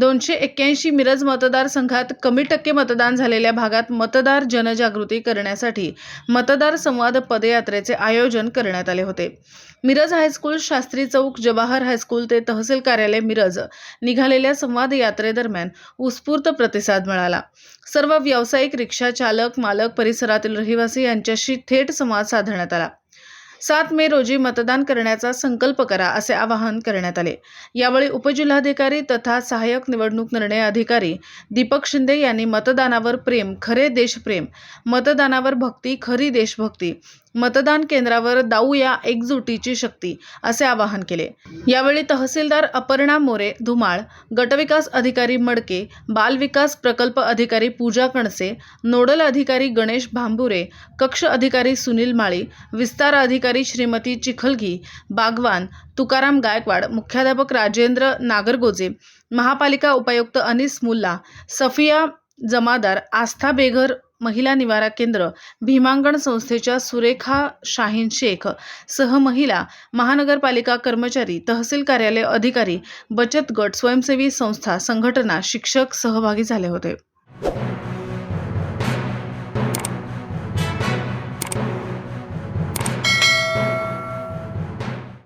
दोनशे एक्क्याऐंशी मिरज मतदारसंघात कमी टक्के मतदान झालेल्या भागात मतदार जनजागृती करण्यासाठी मतदार संवाद पदयात्रेचे आयोजन करण्यात आले होते. Miraj high school Shastri Chowk Jawahar high school ते तहसील कार्यालय मिरज निघालेल्या संवाद यात्रेदरम्यान उत्स्फूर्त प्रतिसाद मिळाला. सर्व व्यावसायिक रिक्षा चालक मालक परिसरातील रहिवासी यांच्याशी थेट संवाद साधण्यात आला. सात मे रोजी मतदान करण्याचा संकल्प करा असे आवाहन करण्यात आले. यावेळी उपजिल्हाधिकारी तथा सहाय्यक निवडणूक निर्णय अधिकारी दीपक शिंदे यांनी मतदानावर प्रेम खरे देशप्रेम मतदानावर भक्ती खरी देशभक्ती मतदान केंद्रावर दाऊया एकजुटीची शक्ती असे आवाहन केले. यावेळी तहसीलदार अपर्णा मोरे धुमाळ गटविकास अधिकारी मडके बालविकास प्रकल्प अधिकारी पूजा कणसे नोडल अधिकारी गणेश भांबुरे कक्ष अधिकारी सुनील माळी विस्तार अधिकारी श्रीमती चिखलगी बागवान तुकाराम गायकवाड मुख्याध्यापक राजेंद्र नागरगोजे महापालिका उपायुक्त अनिस मुल्ला सफिया जमादार आस्था बेघर महिला निवारा केंद्र भीमांगण संस्थेच्या सुरेखा शाहीन शेख सह महिला महानगरपालिका कर्मचारी तहसील कार्यालय अधिकारी बचत गट स्वयंसेवी संस्था संघटना शिक्षक सहभागी झाले होते.